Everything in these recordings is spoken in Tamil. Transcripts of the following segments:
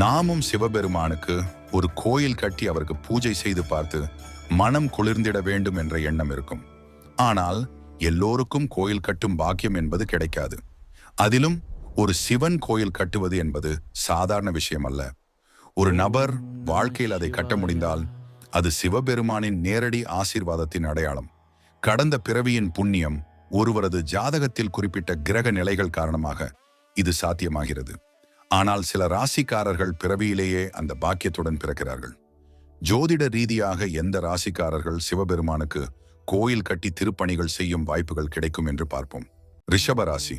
நாமும் சிவபெருமானுக்கு ஒரு கோயில் கட்டி அவருக்கு பூஜை செய்து பார்த்து மனம் குளிர்ந்திட வேண்டும் என்ற எண்ணம் இருக்கும். ஆனால் எல்லோருக்கும் கோயில் கட்டும் பாக்கியம் என்பது கிடைக்காது. அதிலும் ஒரு சிவன் கோயில் கட்டுவது என்பது சாதாரண விஷயம் அல்ல ஒரு நபர் வாழ்க்கையில் அதை கட்ட முடிந்தால் அது சிவபெருமானின் நேரடி ஆசீர்வாதத்தின் அடையாளம். கடந்த பிறவியின் புண்ணியம் ஒருவரது ஜாதகத்தில் குறிப்பிட்ட கிரக நிலைகள் காரணமாக இது சாத்தியமாகிறது. ஆனால் சில ராசிக்காரர்கள் பிறவியிலேயே அந்த பாக்கியத்துடன் பிறக்கிறார்கள். ஜோதிட ரீதியாக எந்த ராசிக்காரர்கள் சிவபெருமானுக்கு கோயில் கட்டி திருப்பணிகள் செய்யும் வாய்ப்புகள் கிடைக்கும் என்று பார்ப்போம். ரிஷப ராசி.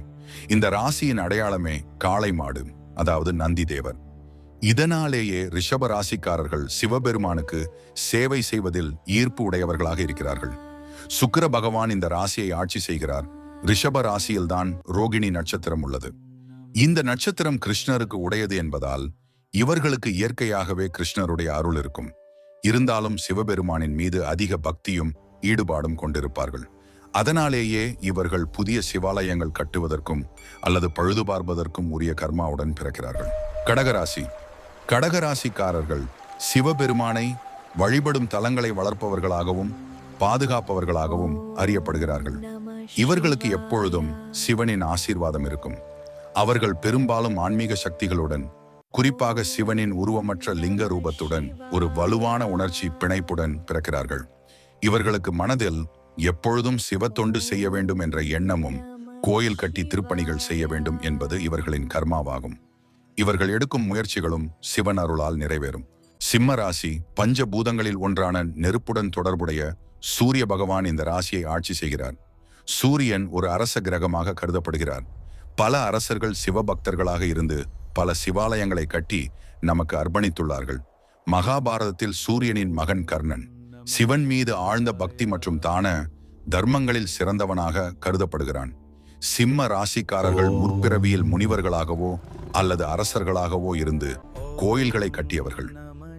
இந்த ராசியின் அடையாளமே காளை மாடு அதாவது நந்தி தேவர். இதனாலேயே ரிஷப ராசிக்காரர்கள் சிவபெருமானுக்கு சேவை செய்வதில் ஈர்ப்பு உடையவர்களாக இருக்கிறார்கள். சுக்கர பகவான் இந்த ராசியை ஆட்சி செய்கிறார். ரிஷப ராசியில்தான் ரோகிணி நட்சத்திரம் உள்ளது. இந்த நட்சத்திரம் கிருஷ்ணருக்கு உடையது என்பதால் இவர்களுக்கு இயற்கையாகவே கிருஷ்ணருடைய அருள் இருக்கும். இருந்தாலும் சிவபெருமானின் மீது அதிக பக்தியும் ஈடுபாடும் கொண்டிருப்பார்கள். அதனாலேயே இவர்கள் புதிய சிவாலயங்கள் கட்டுவதற்கும் அல்லது பழுது பார்ப்பதற்கும் உரிய கர்மாவுடன் பிறக்கிறார்கள். கடகராசி. கடகராசிக்காரர்கள் சிவபெருமானை வழிபடும் தலங்களை வளர்ப்பவர்களாகவும் பாதுகாப்பவர்களாகவும் அறியப்படுகிறார்கள். இவர்களுக்கு எப்பொழுதும் சிவனின் ஆசீர்வாதம் இருக்கும். அவர்கள் பெரும்பாலும் ஆன்மீக சக்திகளுடன் குறிப்பாக சிவனின் உருவமற்ற லிங்க ரூபத்துடன் ஒரு வலுவான உணர்ச்சி பிணைப்புடன் பிறக்கிறார்கள். இவர்களுக்கு மனதில் எப்பொழுதும் சிவத்தொண்டு செய்ய வேண்டும் என்ற எண்ணமும் கோயில் கட்டி திருப்பணிகள் செய்ய வேண்டும் என்பது இவர்களின் கர்மாவாகும். இவர்கள் எடுக்கும் முயற்சிகளும் சிவன் அருளால் நிறைவேறும். சிம்ம ராசி பஞ்ச பூதங்களில் ஒன்றான நெருப்புடன் தொடர்புடைய சூரிய பகவான் இந்த ராசியை ஆட்சி செய்கிறார். சூரியன் ஒரு அரச கிரகமாக கருதப்படுகிறார். பல அரசர்கள் சிவபக்தர்களாக இருந்து பல சிவாலயங்களை கட்டி நமக்கு அர்ப்பணித்துள்ளார்கள். மகாபாரதத்தில் சூரியனின் மகன் கர்ணன். சிவன் மீது ஆழ்ந்த பக்தி மற்றும் தான தர்மங்களில் சிறந்தவனாக கருதப்படுகிறான். சிம்ம ராசிக்காரர்கள் முற்பிறவியில் முனிவர்களாகவோ அல்லது அரசர்களாகவோ இருந்து கோயில்களை கட்டியவர்கள்.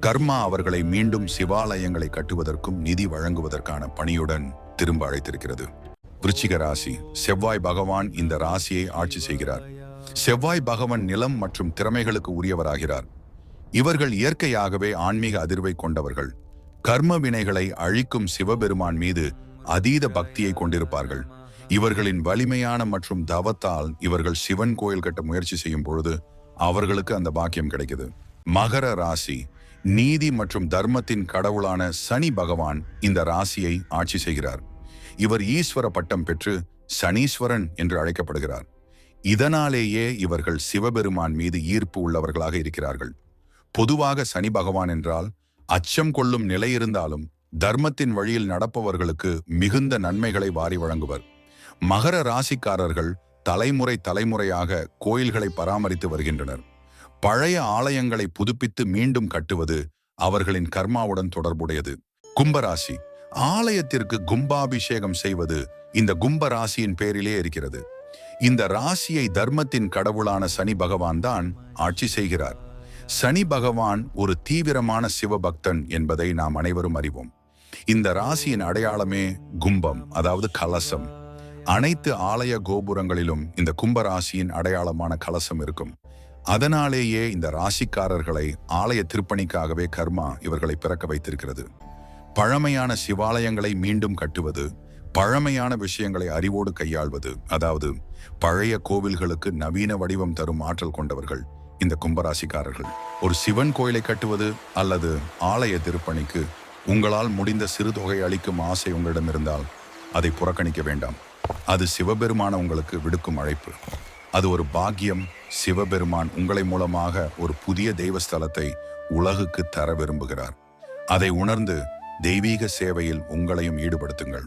கர்மா அவர்களை மீண்டும் சிவாலயங்களை கட்டுவதற்கும் நிதி வழங்குவதற்கான பணியுடன் திரும்ப அழைத்திருக்கிறது. விருச்சிக ராசி. செவ்வாய் பகவான் இந்த ராசியை ஆட்சி செய்கிறார். செவ்வாய் பகவான் நிலம் மற்றும் திறமைகளுக்கு உரியவராகிறார். இவர்கள் இயற்கையாகவே ஆன்மீக அதிர்வை கொண்டவர்கள். கர்ம வினைகளை அழிக்கும் சிவபெருமான் மீது அதீத பக்தியை கொண்டிருப்பார்கள். இவர்களின் வலிமையான மற்றும் தவத்தால் இவர்கள் சிவன் கோயில் கட்ட முயற்சி செய்யும் பொழுது அவர்களுக்கு அந்த பாக்கியம் கிடைக்குது. மகர ராசி. நீதி மற்றும் தர்மத்தின் கடவுளான சனி பகவான் இந்த ராசியை ஆட்சி செய்கிறார். இவர் ஈஸ்வர பட்டம் பெற்று சனீஸ்வரன் என்று அழைக்கப்படுகிறார். இதனாலேயே இவர்கள் சிவபெருமான் மீது ஈர்ப்பு உள்ளவர்களாக இருக்கிறார்கள். பொதுவாக சனி பகவான் என்றால் அச்சம் கொள்ளும் நிலை இருந்தாலும் தர்மத்தின் வழியில் நடப்பவர்களுக்கு மிகுந்த நன்மைகளை வாரி வழங்குவர். மகர ராசிக்காரர்கள் தலைமுறை தலைமுறையாக கோயில்களை பராமரித்து வருகின்றனர். பழைய ஆலயங்களை புதுப்பித்து மீண்டும் கட்டுவது அவர்களின் கர்மாவுடன் தொடர்புடையது. கும்பராசி. ஆலயத்திற்கு கும்பாபிஷேகம் செய்வது இந்த கும்ப ராசியின் பேரிலே இருக்கிறது. இந்த ராசியை தர்மத்தின் கடவுளான சனி பகவான் தான் ஆட்சி செய்கிறார். சனி பகவான் ஒரு தீவிரமான சிவபக்தன் என்பதை நாம் அனைவரும் அறிவோம். இந்த ராசியின் அடையாளமே கும்பம் அதாவது கலசம். அனைத்து ஆலய கோபுரங்களிலும் இந்த கும்பராசியின் அடையாளமான கலசம் இருக்கும். அதனாலேயே இந்த ராசிக்காரர்களை ஆலய திருப்பணிக்காகவே கர்மா இவர்களை பிறக்க வைத்திருக்கிறது. பழமையான சிவாலயங்களை மீண்டும் கட்டுவது பழமையான விஷயங்களை அறிவோடு கையாள்வது அதாவது பழைய கோவில்களுக்கு நவீன வடிவம் தரும் ஆற்றல் கொண்டவர்கள் இந்த கும்பராசிக்காரர்கள். ஒரு சிவன் கோயிலை கட்டுவது அல்லது ஆலய திருப்பணிக்கு உங்களால் முடிந்த சிறு தொகை அளிக்கும் ஆசை உங்களிடம் இருந்தால் அதை புறக்கணிக்க வேண்டாம். அது சிவபெருமான உங்களுக்கு விடுக்கும் அழைப்பு. அது ஒரு பாக்கியம் சிவபெருமான் உங்களை மூலமாக ஒரு புதிய தெய்வஸ்தலத்தை உலகுக்கு தர விரும்புகிறார். அதை உணர்ந்து தெய்வீக சேவையில் உங்களையும் ஈடுபடுத்துங்கள்.